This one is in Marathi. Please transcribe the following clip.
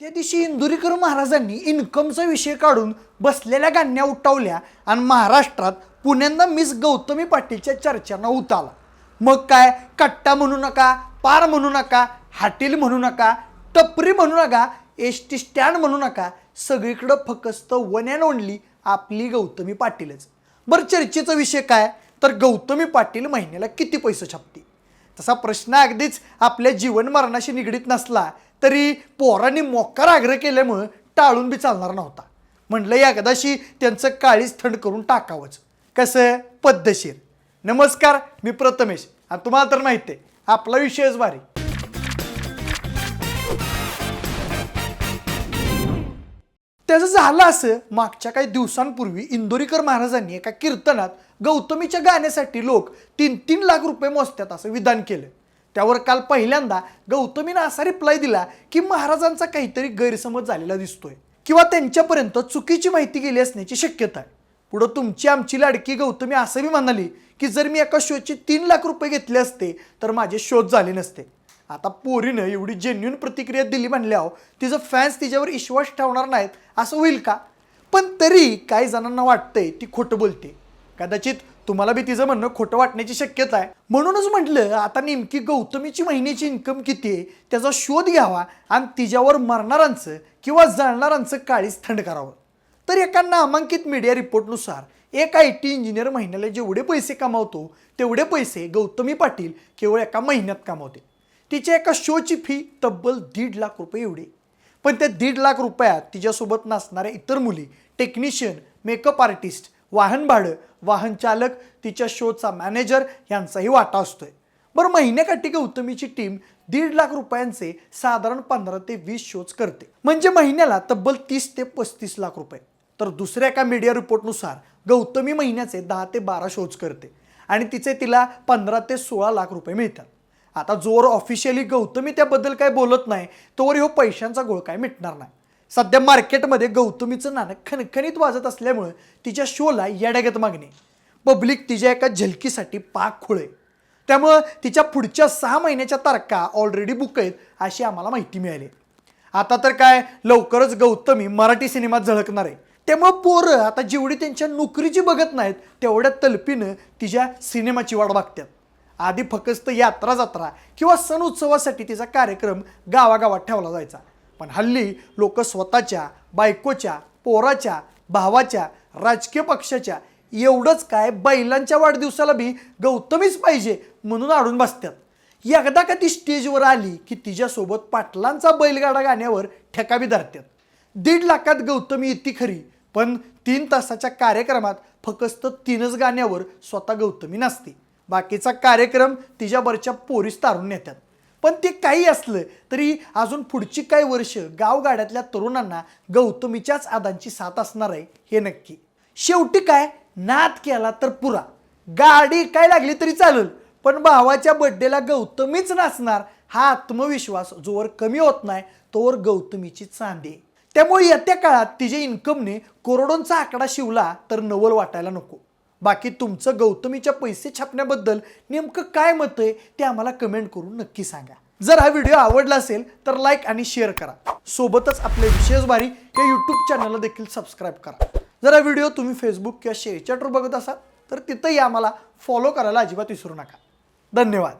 त्या दिवशी इंदुरीकर महाराजांनी इन्कमचा विषय काढून बसलेल्या गाण्या उठवल्या आणि महाराष्ट्रात पुण्यांदा मिस गौतमी पाटीलच्या चर्चांना उताला. मग काय? कट्टा म्हणू नका पार म्हणू नका हाटील म्हणू नका टपरी म्हणू नका एस टी स्टँड म्हणू नका सगळीकडं फकस्त वन अँड ओनली आपली गौतमी पाटीलच. बरं चर्चेचा विषय काय? तर गौतमी पाटील महिन्याला किती पैसे छापते तसा प्रश्न अगदीच आपल्या जीवन मरणाशी निगडीत नसला तरी पोरांनी मोकार आग्रह केल्यामुळं टाळून बी चालणार नव्हता. म्हणलं एकदाशी त्यांचं काळीच थंड करून टाकावंच. कसं? पद्धतशीर. नमस्कार मी प्रथमेश. आणि तुम्हाला तर माहिती आहे आपला विषयच भारी. त्याचं झालं असं मागच्या काही दिवसांपूर्वी इंदोरीकर महाराजांनी एका कीर्तनात गौतमीच्या गाण्यासाठी लोक तीन तीन लाख रुपये मोजतात असं विधान केलं. त्यावर काल पहिल्यांदा गौतमीनं असा रिप्लाय दिला की महाराजांचा काहीतरी गैरसमज झालेला दिसतोय किंवा त्यांच्यापर्यंत चुकीची माहिती गेली असण्याची शक्यता आहे. पुढं तुमची आमची लाडकी गौतमी असं बी म्हणाली की जर मी एका शोचे तीन लाख रुपये घेतले असते तर माझे शोध झाले नसते. आता पोरीनं एवढी जेन्युन प्रतिक्रिया दिली म्हणल्यावर तिचं फॅन्स तिच्यावर विश्वास ठेवणार नाहीत असं होईल का? पण तरी काही जणांना वाटतंय ती खोटं बोलते. कदाचित तुम्हाला बी तिचं म्हणणं खोटं वाटण्याची शक्यता आहे. म्हणूनच म्हटलं आता नेमकी गौतमीची महिन्याची इन्कम किती आहे त्याचा शोध घ्यावा आणि तिच्यावर मरणारांचं किंवा जळणारांचं काळीच थंड करावं. तर एका नामांकित मीडिया रिपोर्टनुसार एक आय टी इंजिनियर महिन्याला जेवढे पैसे कमावतो तेवढे पैसे गौतमी पाटील केवळ एका महिन्यात कमावते. तिच्या एका शोची फी तब्बल दीड लाख रुपये एवढी. पण त्या दीड लाख रुपयात तिच्यासोबत नसणाऱ्या इतर मुली टेक्निशियन मेकअप आर्टिस्ट वाहन भाडं वाहन चालक तिच्या शोचा मॅनेजर यांचाही वाटा असतोय. बरं महिन्याकाठी गौतमीची टीम दीड लाख रुपयांचे साधारण पंधरा ते वीस शोज करते. म्हणजे महिन्याला तब्बल तीस ते पस्तीस लाख रुपये. तर दुसऱ्या एका मीडिया रिपोर्टनुसार गौतमी महिन्याचे दहा ते बारा शोज करते आणि तिचे तिला पंधरा ते सोळा लाख रुपये मिळतात. आता जोर ऑफिशियली गौतमी त्याबद्दल काय बोलत नाही तोवर ह्यो पैशांचा गोळ काय मिटणार नाही. सध्या मार्केटमध्ये गौतमीचं नाणं खणखणीत वाजत असल्यामुळं तिच्या शोला येड्यागत मागणे. पब्लिक तिच्या एका झलकीसाठी पाक खुळे त्यामुळं तिच्या पुढच्या सहा महिन्याच्या तारखा ऑलरेडी बुक आहेत अशी आम्हाला माहिती मिळाली. आता तर काय लवकरच गौतमी मराठी सिनेमात झळकणार आहे. त्यामुळं पोरं आता जेवढी त्यांच्या नोकरीची बघत नाहीत तेवढ्या तलपीनं तिच्या सिनेमाची वाट बघतात. आधी फक्त यात्रा जत्रा किंवा सण उत्सवासाठी तिचा कार्यक्रम गावागावात ठेवला जायचा. पण हल्ली लोक स्वतःच्या बायकोच्या पोराच्या भावाच्या राजकीय पक्षाच्या एवढंच काय बैलांच्या वाढदिवसाला बी गौतमीच पाहिजे म्हणून आडून बसतात. एकदा का ती स्टेजवर आली की तिच्यासोबत पाटलांचा बैलगाडा गाण्यावर ठेकावी धरतात. दीड लाखात गौतमी येते खरी पण तीन तासाच्या कार्यक्रमात फक्त तीनच गाण्यावर स्वतः गौतमी नसते. बाकीचा कार्यक्रम तिच्यावरच्या पोरीस तारून नेतात. पण ते काही असलं तरी अजून पुढची काही वर्ष गावगाड्यातल्या तरुणांना गौतमीच्याच आदांची साथ असणार आहे हे नक्की. शेवटी काय? नाद केला तर पुरा. गाडी काय लागली तरी चालेल पण भावाच्या बड्डेला गौतमीच नाचणार हा आत्मविश्वास जोवर कमी होत नाही तोवर गौतमीची चांदी. त्यामुळे येत्या काळात तिच्या इन्कमने करोडोंचा आकडा शिवला तर नवल वाटायला नको. बाकी तुमचं गौतमीच्या पैसे छापण्याबद्दल नेमकं काय मत आहे ते आम्हाला कमेंट करून नक्की सांगा. जर हा व्हिडिओ आवडला असेल तर लाईक आणि शेअर करा. सोबतच आपले विशेष भारी या यूट्यूब चॅनलला देखील सबस्क्राईब करा. जर हा व्हिडिओ तुम्ही फेसबुक किंवा शेअरचॅटवर बघत असाल तर तिथंही आम्हाला फॉलो करायला अजिबात विसरू नका. धन्यवाद.